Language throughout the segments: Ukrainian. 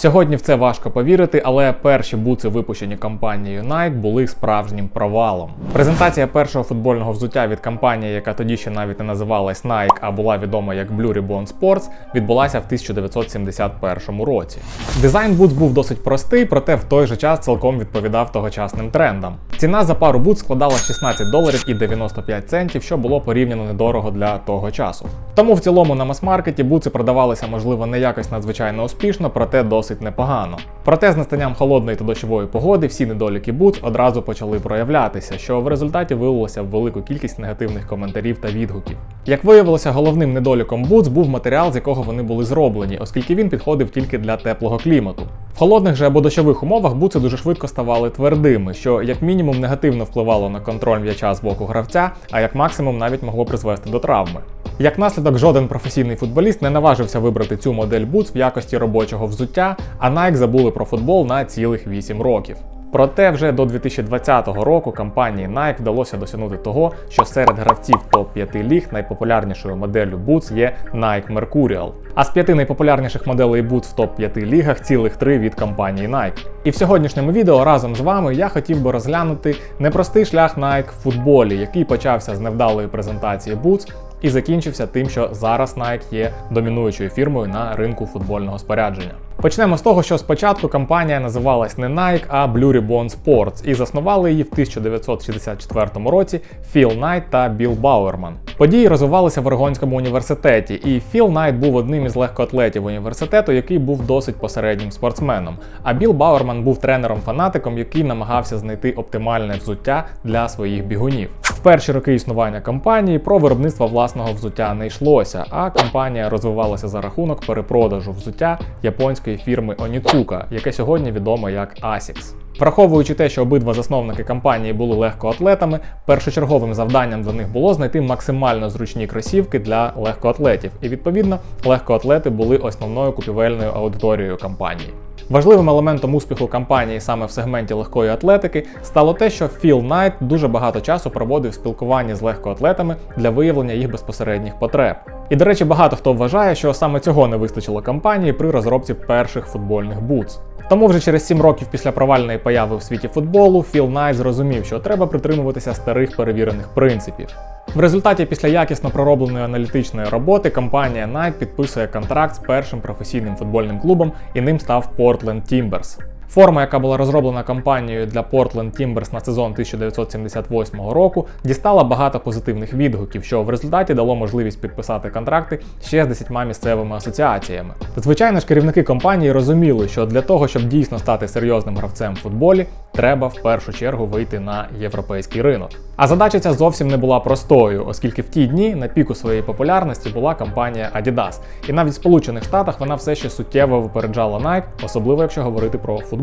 Сьогодні в це важко повірити, але перші буци, випущені компанією Nike, були справжнім провалом. Презентація першого футбольного взуття від компанії, яка тоді ще навіть не називалась Nike, а була відома як Blue Ribbon Sports, відбулася в 1971 році. Дизайн бутс був досить простий, проте в той же час цілком відповідав тогочасним трендам. Ціна за пару бутс складала 16 доларів і 95 центів, що було порівняно недорого для того часу. Тому в цілому на мас-маркеті бутси продавалися, можливо, не якось надзвичайно успішно, проте досить непогано. Проте з настанням холодної та дощової погоди всі недоліки бутс одразу почали проявлятися, що в результаті вилилося в велику кількість негативних коментарів та відгуків. Як виявилося, головним недоліком бутс був матеріал, з якого вони були зроблені, оскільки він підходив тільки для теплого клімату. В холодних же або дощових умовах бутси дуже швидко ставали твердими, що як мінімум негативно впливало на контроль м'яча з боку гравця, а як максимум навіть могло призвести до травми. Як наслідок, жоден професійний футболіст не наважився вибрати цю модель бутс в якості робочого взуття, а Nike забули про футбол на цілих 8 років. Проте вже до 2020 року компанії Nike вдалося досягнути того, що серед гравців топ-5 ліг найпопулярнішою моделлю Boots є Nike Mercurial. А з п'яти найпопулярніших моделей Boots в топ-5 лігах цілих три від компанії Nike. І в сьогоднішньому відео разом з вами я хотів би розглянути непростий шлях Nike в футболі, який почався з невдалої презентації Boots і закінчився тим, що зараз Nike є домінуючою фірмою на ринку футбольного спорядження. Почнемо з того, що спочатку компанія називалась не Nike, а Blue Ribbon Sports, і заснували її в 1964 році Філ Найт та Білл Бауерман. Події розвивалися в Орегонському університеті, і Філ Найт був одним із легкоатлетів університету, який був досить посереднім спортсменом. А Білл Бауерман був тренером-фанатиком, який намагався знайти оптимальне взуття для своїх бігунів. Перші роки існування компанії про виробництво власного взуття не йшлося, а компанія розвивалася за рахунок перепродажу взуття японської фірми Onitsuka, яке сьогодні відомо як ASICS. Враховуючи те, що обидва засновники компанії були легкоатлетами, першочерговим завданням для них було знайти максимально зручні кросівки для легкоатлетів, і відповідно легкоатлети були основною купівельною аудиторією компанії. Важливим елементом успіху компанії саме в сегменті легкої атлетики стало те, що Філ Найт дуже багато часу проводив в спілкуванні з легкоатлетами для виявлення їх безпосередніх потреб. І, до речі, багато хто вважає, що саме цього не вистачило компанії при розробці перших футбольних бутс. Тому вже через 7 років після провальної появи в світі футболу Філ Найт зрозумів, що треба притримуватися старих перевірених принципів. В результаті після якісно проробленої аналітичної роботи компанія Nike підписує контракт з першим професійним футбольним клубом, і ним став Portland Timbers. Форма, яка була розроблена компанією для Portland Timbers на сезон 1978 року, дістала багато позитивних відгуків, що в результаті дало можливість підписати контракти ще з 10 місцевими асоціаціями. Звичайно ж, керівники компанії розуміли, що для того, щоб дійсно стати серйозним гравцем в футболі, треба в першу чергу вийти на європейський ринок. А задача ця зовсім не була простою, оскільки в ті дні на піку своєї популярності була компанія Adidas. І навіть в Сполучених Штатах вона все ще суттєво випереджала Nike, особливо якщо говорити про футбол.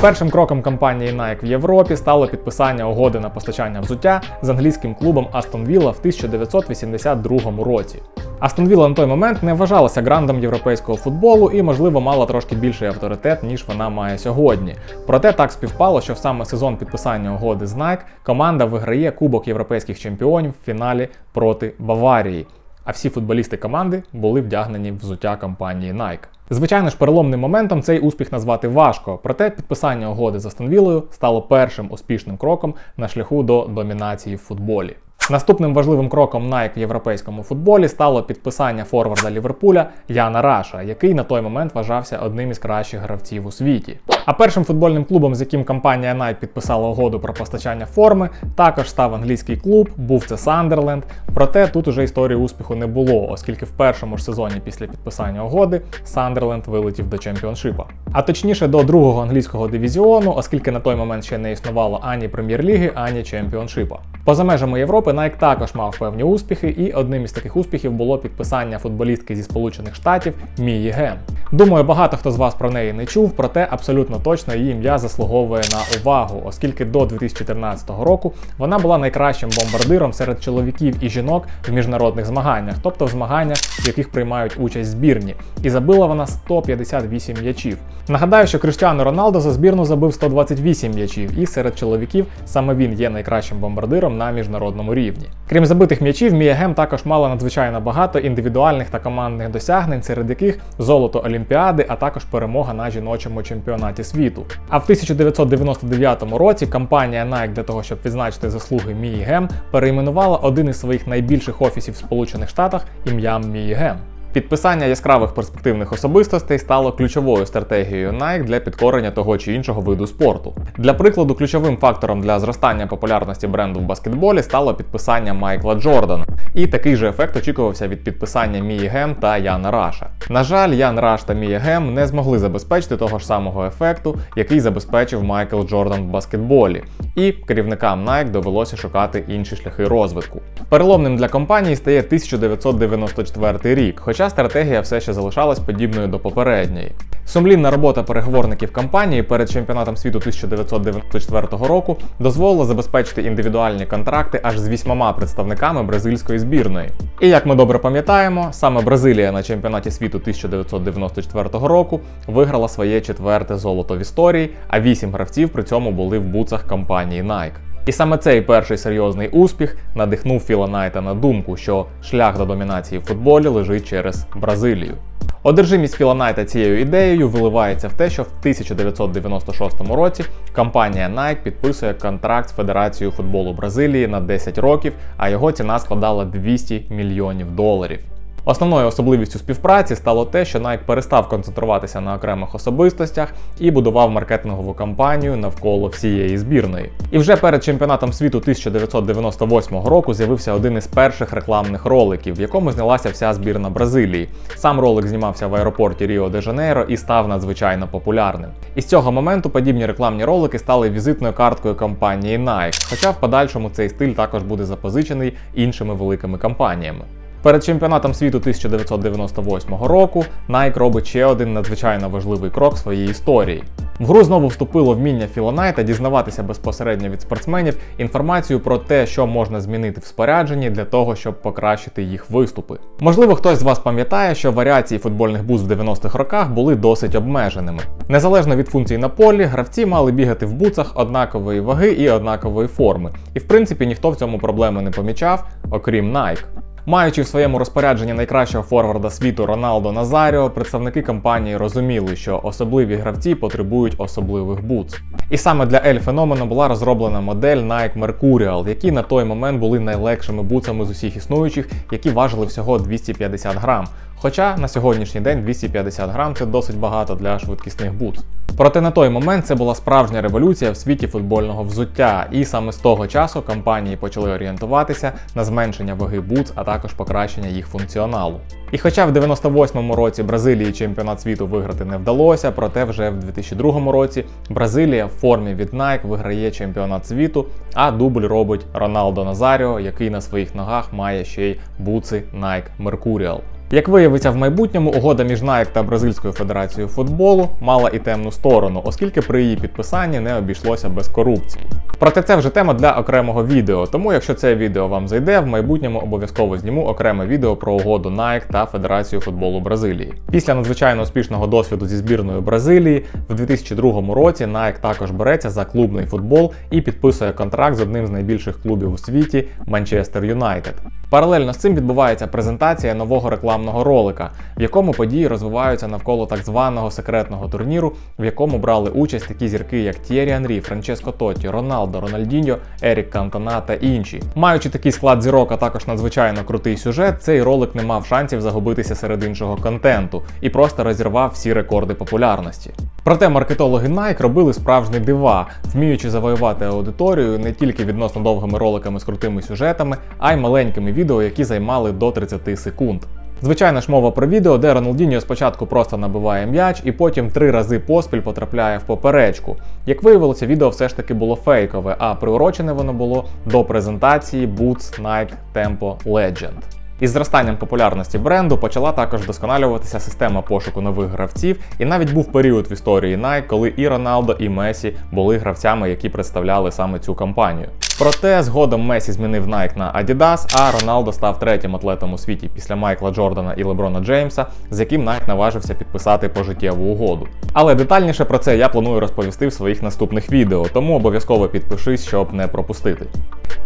Першим кроком компанії Nike в Європі стало підписання угоди на постачання взуття з англійським клубом Aston Villa в 1982 році. Астон Вілла на той момент не вважалася грандом європейського футболу і, можливо, мала трошки більший авторитет, ніж вона має сьогодні. Проте так співпало, що в саме сезон підписання угоди з Nike команда виграє Кубок європейських чемпіонів в фіналі проти Баварії. А всі футболісти команди були вдягнені в взуття компанії Nike. Звичайно ж, переломним моментом цей успіх назвати важко, проте підписання угоди з Астонвілою стало першим успішним кроком на шляху до домінації в футболі. Наступним важливим кроком Nike в європейському футболі стало підписання форварда Ліверпуля Яна Раша, який на той момент вважався одним із кращих гравців у світі. А першим футбольним клубом, з яким компанія Nike підписала угоду про постачання форми, також став англійський клуб, був це Сандерленд. Проте тут уже історії успіху не було, оскільки в першому ж сезоні після підписання угоди Сандерленд вилетів до чемпіоншипа. А точніше до другого англійського дивізіону, оскільки на той момент ще не існувало ані прем'єр-ліги, ані чемпіоншипа. Поза межами Європи Nike також мав певні успіхи, і одним із таких успіхів було підписання футболістки зі Сполучених Штатів Мії Ген. Думаю, багато хто з вас про неї не чув, проте абсолютно точно її ім'я заслуговує на увагу, оскільки до 2014 року вона була найкращим бомбардиром серед чоловіків і жінок в міжнародних змаганнях, тобто в змаганнях, в яких приймають участь збірні, і забила вона 158 м'ячів. Нагадаю, що Криштіану Роналдо за збірну забив 128 м'ячів, і серед чоловіків саме він є найкращим бомбардиром на міжнародному рівні. Крім забитих м'ячів, Мія Гем також мала надзвичайно багато індивідуальних та командних досягнень, серед яких золото Олімпіади, а також перемога на жіночому чемпіонаті світу. А в 1999 році компанія Nike для того, щоб відзначити заслуги Мії Гем, перейменувала один із своїх найбільших офісів в Сполучених Штатах ім'ям Мії Гем. Підписання яскравих перспективних особистостей стало ключовою стратегією Nike для підкорення того чи іншого виду спорту. Для прикладу, ключовим фактором для зростання популярності бренду в баскетболі стало підписання Майкла Джордана. І такий же ефект очікувався від підписання Мії Гем та Яна Раша. На жаль, Ян Раш та Мія Гем не змогли забезпечити того ж самого ефекту, який забезпечив Майкл Джордан в баскетболі. І керівникам Nike довелося шукати інші шляхи розвитку. Переломним для компанії стає 1994 рік, хоча стратегія все ще залишалась подібною до попередньої. Сумлінна робота переговорників компанії перед чемпіонатом світу 1994 року дозволила забезпечити індивідуальні контракти аж з вісьмома представниками бразильської збірної. І як ми добре пам'ятаємо, саме Бразилія на чемпіонаті світу 1994 року виграла своє четверте золото в історії, а вісім гравців при цьому були в буцах компанії Nike. І саме цей перший серйозний успіх надихнув Філа Найта на думку, що шлях до домінації в футболі лежить через Бразилію. Одержимість Філа Найта цією ідеєю виливається в те, що в 1996 році компанія Nike підписує контракт з Федерацією футболу Бразилії на 10 років, а його ціна складала 200 мільйонів доларів. Основною особливістю співпраці стало те, що Nike перестав концентруватися на окремих особистостях і будував маркетингову кампанію навколо всієї збірної. І вже перед чемпіонатом світу 1998 року з'явився один із перших рекламних роликів, в якому знялася вся збірна Бразилії. Сам ролик знімався в аеропорті Ріо де Жанейро і став надзвичайно популярним. І з цього моменту подібні рекламні ролики стали візитною карткою компанії Nike, хоча в подальшому цей стиль також буде запозичений іншими великими компаніями. Перед чемпіонатом світу 1998 року Nike робить ще один надзвичайно важливий крок в своїй історії. В гру знову вступило вміння Філа Найта дізнаватися безпосередньо від спортсменів інформацію про те, що можна змінити в спорядженні для того, щоб покращити їх виступи. Можливо, хтось з вас пам'ятає, що варіації футбольних буз в 90-х роках були досить обмеженими. Незалежно від функцій на полі, гравці мали бігати в буцах однакової ваги і однакової форми. І в принципі ніхто в цьому проблеми не помічав, окрім Nike. Маючи в своєму розпорядженні найкращого форварда світу Роналдо Назаріо, представники компанії розуміли, що особливі гравці потребують особливих бутс. І саме для Ель Феномену була розроблена модель Nike Mercurial, які на той момент були найлегшими бутсами з усіх існуючих, які важили всього 250 грам. Хоча на сьогоднішній день 250 грам це досить багато для швидкісних бутс. Проте на той момент це була справжня революція в світі футбольного взуття, і саме з того часу компанії почали орієнтуватися на зменшення ваги бутс, а також покращення їх функціоналу. І хоча в 98-му році Бразилії чемпіонат світу виграти не вдалося, проте вже в 2002 році Бразилія в формі від Nike виграє чемпіонат світу, а дубль робить Роналдо Назаріо, який на своїх ногах має ще й буци Nike Mercurial. Як виявиться в майбутньому, угода між Nike та Бразильською федерацією футболу мала і темну сторону, оскільки при її підписанні не обійшлося без корупції. Проте це вже тема для окремого відео, тому якщо це відео вам зайде, в майбутньому обов'язково зніму окреме відео про угоду Nike та Федерацію футболу Бразилії. Після надзвичайно успішного досвіду зі збірною Бразилії в 2002 році Nike також береться за клубний футбол і підписує контракт з одним з найбільших клубів у світі Манчестер Юнайтед. Паралельно з цим відбувається презентація нового рекламного ролика, в якому події розвиваються навколо так званого секретного турніру, в якому брали участь такі зірки, як Т'єрі Анрі, Франческо Тотті, Роналдо, Рональдіньо, Ерік Кантона та інші. Маючи такий склад зірок, а також надзвичайно крутий сюжет, цей ролик не мав шансів загубитися серед іншого контенту і просто розірвав всі рекорди популярності. Проте маркетологи Nike робили справжні дива, вміючи завоювати аудиторію не тільки відносно довгими роликами з крутими сюжетами, а й маленькими відео, які займали до 30 секунд. Звичайно ж мова про відео, де Роналдіньо спочатку просто набиває м'яч і потім три рази поспіль потрапляє в поперечку. Як виявилося, відео все ж таки було фейкове, а приурочене воно було до презентації Boots Nike Tempo Legend. Із зростанням популярності бренду почала також вдосконалюватися система пошуку нових гравців, і навіть був період в історії Nike, коли і Роналдо, і Месі були гравцями, які представляли саме цю компанію. Проте згодом Месі змінив Nike на Adidas, а Роналдо став третім атлетом у світі після Майкла Джордана і Леброна Джеймса, з яким Nike наважився підписати пожиттєву угоду. Але детальніше про це я планую розповісти в своїх наступних відео, тому обов'язково підпишись, щоб не пропустити.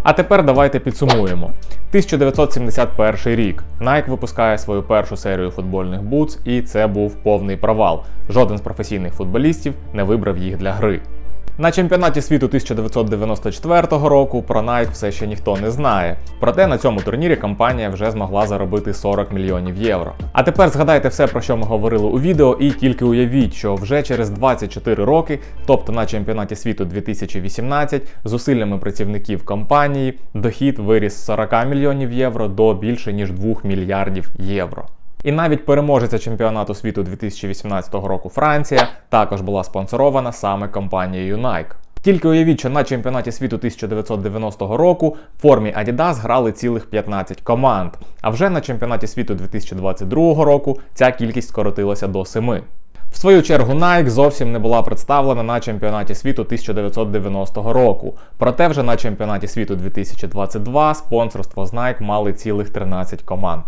А тепер давайте підсумуємо. 1971 рік. Nike випускає свою першу серію футбольних бутс, і це був повний провал. Жоден з професійних футболістів не вибрав їх для гри. На чемпіонаті світу 1994 року про Nike все ще ніхто не знає. Проте на цьому турнірі компанія вже змогла заробити 40 мільйонів євро. А тепер згадайте все, про що ми говорили у відео, і тільки уявіть, що вже через 24 роки, тобто на чемпіонаті світу 2018, зусиллями працівників компанії дохід виріс з 40 мільйонів євро до більше ніж 2 мільярдів євро. І навіть переможеця чемпіонату світу 2018 року Франція також була спонсорована саме компанією Nike. Тільки уявіть, що на чемпіонаті світу 1990 року в формі Adidas грали цілих 15 команд. А вже на чемпіонаті світу 2022 року ця кількість скоротилася до 7. В свою чергу Nike зовсім не була представлена на чемпіонаті світу 1990 року. Проте вже на чемпіонаті світу 2022 спонсорство з Nike мали цілих 13 команд.